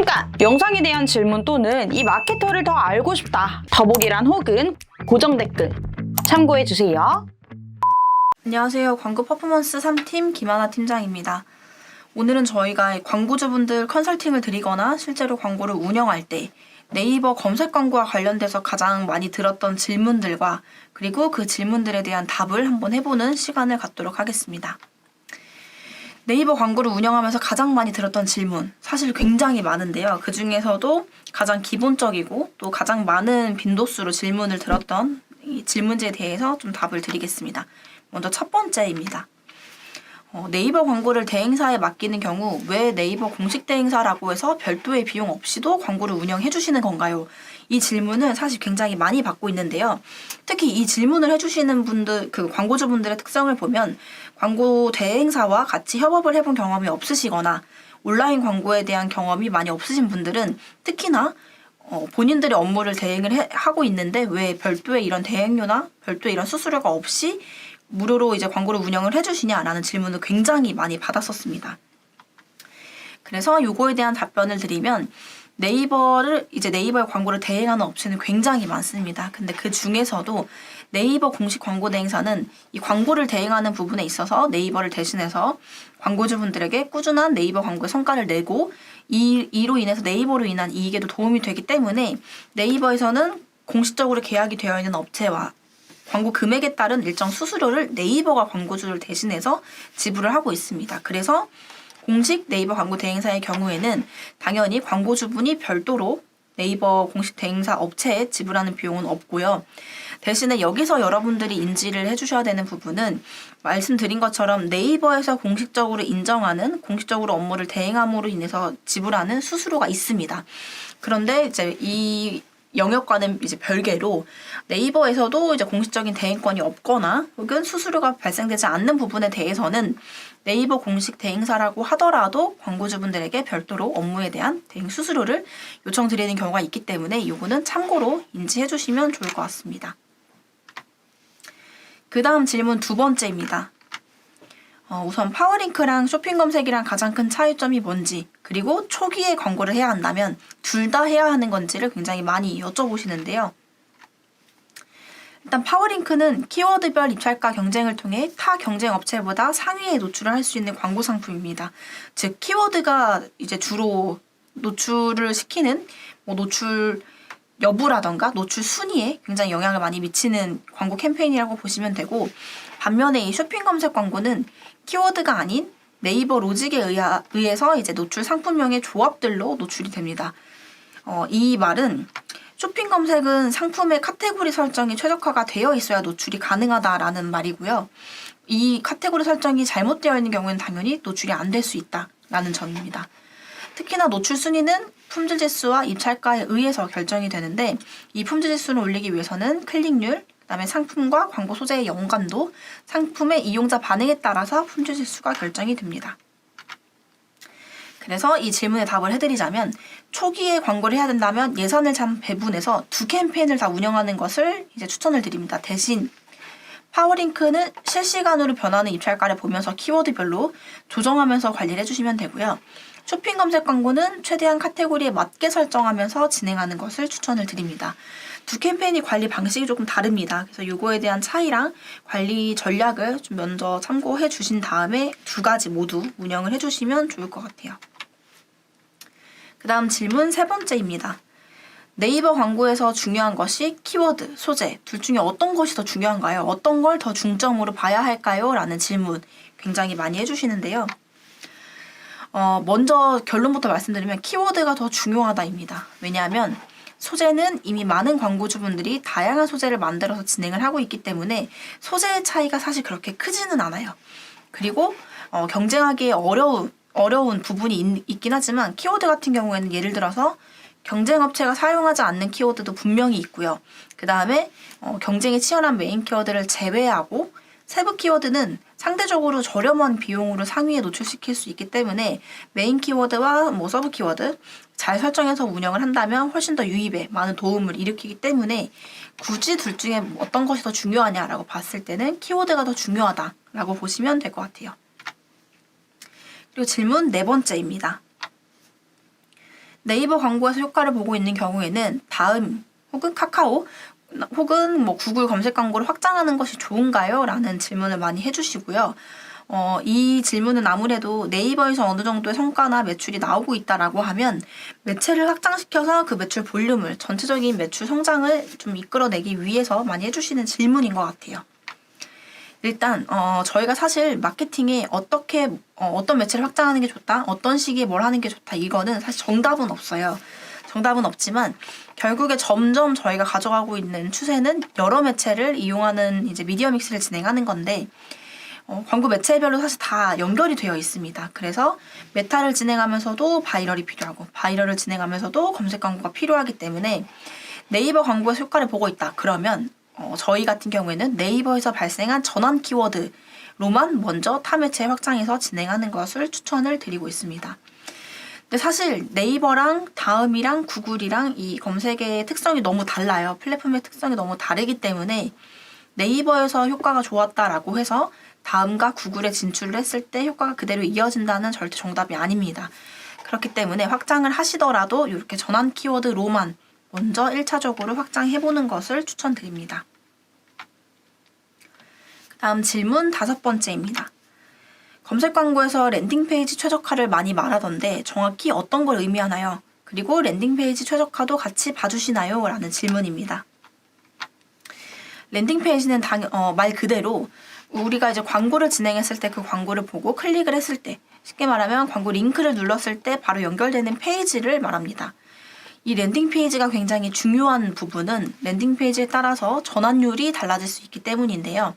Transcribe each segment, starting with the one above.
잠깐! 영상에 대한 질문 또는 이 마케터를 더 알고 싶다. 더보기란 혹은 고정 댓글 참고해주세요. 안녕하세요. 광고 퍼포먼스 3팀 김하나 팀장입니다. 오늘은 저희가 광고주분들 컨설팅을 드리거나 실제로 광고를 운영할 때 네이버 검색 광고와 관련돼서 가장 많이 들었던 질문들과 그리고 그 질문들에 대한 답을 한번 해보는 시간을 갖도록 하겠습니다. 네이버 광고를 운영하면서 가장 많이 들었던 질문 사실 굉장히 많은데요. 그 중에서도 가장 기본적이고 또 가장 많은 빈도수로 질문을 들었던 이 질문지에 대해서 좀 답을 드리겠습니다. 먼저 첫 번째입니다. 어, 네이버 광고를 대행사에 맡기는 경우 왜 네이버 공식 대행사라고 해서 별도의 비용 없이도 광고를 운영해 주시는 건가요? 이 질문을 사실 굉장히 많이 받고 있는데요. 특히 이 질문을 해주시는 분들, 그 광고주분들의 특성을 보면 광고 대행사와 같이 협업을 해본 경험이 없으시거나 온라인 광고에 대한 경험이 많이 없으신 분들은 특히나 어, 본인들의 업무를 대행을 해- 하고 있는데 왜 별도의 이런 대행료나 별도의 이런 수수료가 없이 무료로 이제 광고를 운영을 해주시냐라는 질문을 굉장히 많이 받았었습니다. 그래서 요거에 대한 답변을 드리면 네이버를 이제 네이버의 광고를 대행하는 업체는 굉장히 많습니다. 근데 그 중에서도 네이버 공식 광고 대행사는 이 광고를 대행하는 부분에 있어서 네이버를 대신해서 광고주분들에게 꾸준한 네이버 광고의 성과를 내고 이, 이로 인해서 네이버로 인한 이익에도 도움이 되기 때문에 네이버에서는 공식적으로 계약이 되어 있는 업체와 광고 금액에 따른 일정 수수료를 네이버가 광고주를 대신해서 지불을 하고 있습니다. 그래서 공식 네이버 광고 대행사의 경우에는 당연히 광고주분이 별도로 네이버 공식 대행사 업체에 지불하는 비용은 없고요. 대신에 여기서 여러분들이 인지를 해주셔야 되는 부분은 말씀드린 것처럼 네이버에서 공식적으로 인정하는 공식적으로 업무를 대행함으로 인해서 지불하는 수수료가 있습니다. 그런데 이제 이 영역과는 이제 별개로 네이버에서도 이제 공식적인 대행권이 없거나 혹은 수수료가 발생되지 않는 부분에 대해서는 네이버 공식 대행사라고 하더라도 광고주분들에게 별도로 업무에 대한 대행 수수료를 요청드리는 경우가 있기 때문에 요거는 참고로 인지해 주시면 좋을 것 같습니다. 그 다음 질문 두 번째입니다. 어, 우선 파워링크랑 쇼핑 검색이랑 가장 큰 차이점이 뭔지, 그리고 초기에 광고를 해야 한다면 둘 다 해야 하는 건지를 굉장히 많이 여쭤보시는데요. 일단 파워링크는 키워드별 입찰가 경쟁을 통해 타 경쟁 업체보다 상위에 노출을 할 수 있는 광고 상품입니다. 즉 키워드가 이제 주로 노출을 시키는 뭐 노출 여부라던가 노출 순위에 굉장히 영향을 많이 미치는 광고 캠페인이라고 보시면 되고 반면에 이 쇼핑 검색 광고는 키워드가 아닌 네이버 로직에 의하, 의해서 이제 노출 상품명의 조합들로 노출이 됩니다. 어, 이 말은 쇼핑 검색은 상품의 카테고리 설정이 최적화가 되어 있어야 노출이 가능하다라는 말이고요. 이 카테고리 설정이 잘못되어 있는 경우에는 당연히 노출이 안 될 수 있다라는 점입니다. 특히나 노출 순위는 품질 지수와 입찰가에 의해서 결정이 되는데 이 품질 지수를 올리기 위해서는 클릭률, 그다음에 상품과 광고 소재의 연관도, 상품의 이용자 반응에 따라서 품질 지수가 결정이 됩니다. 그래서 이 질문에 답을 해드리자면 초기에 광고를 해야 된다면 예산을 잘 배분해서 두 캠페인을 다 운영하는 것을 이제 추천을 드립니다. 대신 파워링크는 실시간으로 변하는 입찰가를 보면서 키워드별로 조정하면서 관리를 해주시면 되고요. 쇼핑 검색 광고는 최대한 카테고리에 맞게 설정하면서 진행하는 것을 추천을 드립니다. 두 캠페인이 관리 방식이 조금 다릅니다. 그래서 이거에 대한 차이랑 관리 전략을 좀 먼저 참고해 주신 다음에 두 가지 모두 운영을 해 주시면 좋을 것 같아요. 그 다음 질문 세 번째입니다. 네이버 광고에서 중요한 것이 키워드, 소재 둘 중에 어떤 것이 더 중요한가요? 어떤 걸 더 중점으로 봐야 할까요? 라는 질문 굉장히 많이 해주시는데요. 어, 먼저 결론부터 말씀드리면 키워드가 더 중요하다입니다. 왜냐하면 소재는 이미 많은 광고주분들이 다양한 소재를 만들어서 진행을 하고 있기 때문에 소재의 차이가 사실 그렇게 크지는 않아요. 그리고 어, 경쟁하기 어려운 어려운 부분이 있, 있긴 하지만 키워드 같은 경우에는 예를 들어서 경쟁 업체가 사용하지 않는 키워드도 분명히 있고요. 그 다음에 어, 경쟁이 치열한 메인 키워드를 제외하고 세부 키워드는 상대적으로 저렴한 비용으로 상위에 노출시킬 수 있기 때문에 메인 키워드와 뭐 서브 키워드 잘 설정해서 운영을 한다면 훨씬 더 유입에 많은 도움을 일으키기 때문에 굳이 둘 중에 어떤 것이 더 중요하냐라고 봤을 때는 키워드가 더 중요하다라고 보시면 될 것 같아요. 그리고 질문 네 번째입니다. 네이버 광고에서 효과를 보고 있는 경우에는 다음 혹은 카카오 혹은 뭐 구글 검색 광고를 확장하는 것이 좋은가요? 라는 질문을 많이 해주시고요. 어, 이 질문은 아무래도 네이버에서 어느 정도의 성과나 매출이 나오고 있다라고 하면 매체를 확장시켜서 그 매출 볼륨을 전체적인 매출 성장을 좀 이끌어내기 위해서 많이 해주시는 질문인 것 같아요. 일단 어, 저희가 사실 마케팅에 어떻게 어, 떤 매체를 확장하는 게 좋다, 어떤 시기에 뭘 하는 게 좋다 이거는 사실 정답은 없어요. 정답은 없지만 결국에 점점 저희가 가져가고 있는 추세는 여러 매체를 이용하는 이제 미디어 믹스를 진행하는 건데 어, 광고 매체별로 사실 다 연결이 되어 있습니다. 그래서 메타를 진행하면서도 바이럴이 필요하고 바이럴을 진행하면서도 검색 광고가 필요하기 때문에 네이버 광고에서 효과를 보고 있다. 그러면 어, 저희 같은 경우에는 네이버에서 발생한 전환 키워드로만 먼저 타 매체에 확장해서 진행하는 것을 추천을 드리고 있습니다. 근데 사실 네이버랑 다음이랑 구글이랑 이 검색의 특성이 너무 달라요. 플랫폼의 특성이 너무 다르기 때문에 네이버에서 효과가 좋았다라고 해서 다음과 구글에 진출을 했을 때 효과가 그대로 이어진다는 절대 정답이 아닙니다. 그렇기 때문에 확장을 하시더라도 이렇게 전환 키워드로만 먼저 1차적으로 확장해보는 것을 추천드립니다. 다음 질문 다섯 번째입니다. 검색 광고에서 랜딩 페이지 최적화를 많이 말하던데 정확히 어떤 걸 의미하나요? 그리고 랜딩 페이지 최적화도 같이 봐주시나요? 라는 질문입니다. 랜딩 페이지는 당, 어, 말 그대로 우리가 이제 광고를 진행했을 때 그 광고를 보고 클릭을 했을 때 쉽게 말하면 광고 링크를 눌렀을 때 바로 연결되는 페이지를 말합니다. 이 랜딩 페이지가 굉장히 중요한 부분은 랜딩 페이지에 따라서 전환율이 달라질 수 있기 때문인데요.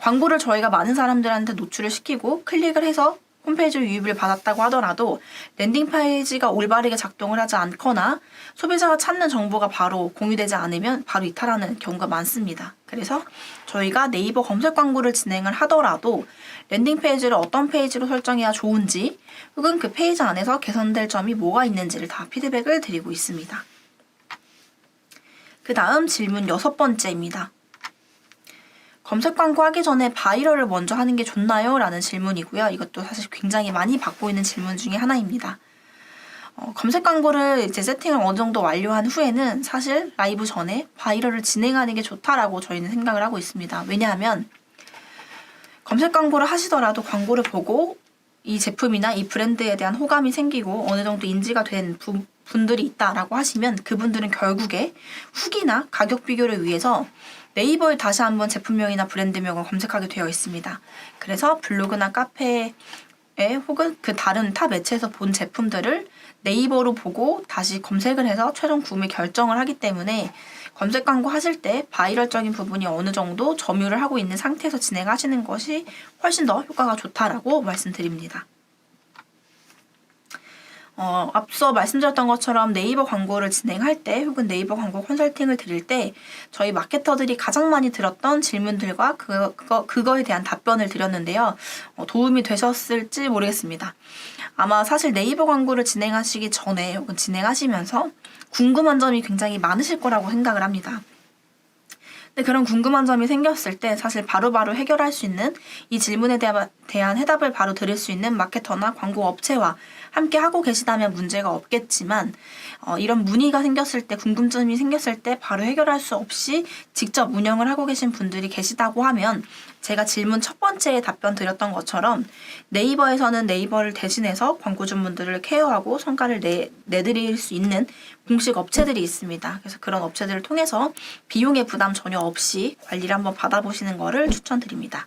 광고를 저희가 많은 사람들한테 노출을 시키고 클릭을 해서 홈페이지로 유입을 받았다고 하더라도 랜딩 페이지가 올바르게 작동을 하지 않거나 소비자가 찾는 정보가 바로 공유되지 않으면 바로 이탈하는 경우가 많습니다. 그래서 저희가 네이버 검색 광고를 진행을 하더라도 랜딩 페이지를 어떤 페이지로 설정해야 좋은지 혹은 그 페이지 안에서 개선될 점이 뭐가 있는지를 다 피드백을 드리고 있습니다. 그 다음 질문 여섯 번째입니다. 검색 광고 하기 전에 바이럴을 먼저 하는 게 좋나요? 라는 질문이고요. 이것도 사실 굉장히 많이 받고 있는 질문 중에 하나입니다. 어, 검색 광고를 이제 세팅을 어느 정도 완료한 후에는 사실 라이브 전에 바이럴을 진행하는 게 좋다라고 저희는 생각을 하고 있습니다. 왜냐하면 검색 광고를 하시더라도 광고를 보고 이 제품이나 이 브랜드에 대한 호감이 생기고 어느 정도 인지가 된 부, 분들이 있다라고 하시면 그분들은 결국에 후기나 가격 비교를 위해서 네이버에 다시 한번 제품명이나 브랜드명을 검색하게 되어 있습니다. 그래서 블로그나 카페에 혹은 그 다른 타 매체에서 본 제품들을 네이버로 보고 다시 검색을 해서 최종 구매 결정을 하기 때문에 검색 광고 하실 때 바이럴적인 부분이 어느 정도 점유를 하고 있는 상태에서 진행하시는 것이 훨씬 더 효과가 좋다라고 말씀드립니다. 어, 앞서 말씀드렸던 것처럼 네이버 광고를 진행할 때 혹은 네이버 광고 컨설팅을 드릴 때 저희 마케터들이 가장 많이 들었던 질문들과 그거, 그거, 그거에 대한 답변을 드렸는데요. 어, 도움이 되셨을지 모르겠습니다. 아마 사실 네이버 광고를 진행하시기 전에 혹은 진행하시면서 궁금한 점이 굉장히 많으실 거라고 생각을 합니다. 근데 그런 궁금한 점이 생겼을 때 사실 바로바로 해결할 수 있는 이 질문에 대한 해답을 바로 드릴 수 있는 마케터나 광고 업체와 함께 하고 계시다면 문제가 없겠지만 어, 이런 문의가 생겼을 때 궁금점이 생겼을 때 바로 해결할 수 없이 직접 운영을 하고 계신 분들이 계시다고 하면 제가 질문 첫 번째에 답변 드렸던 것처럼 네이버에서는 네이버를 대신해서 광고주분들을 케어하고 성과를 내, 내드릴 수 있는 공식 업체들이 있습니다. 그래서 그런 업체들을 통해서 비용의 부담 전혀 없이 관리를 한번 받아보시는 것을 추천드립니다.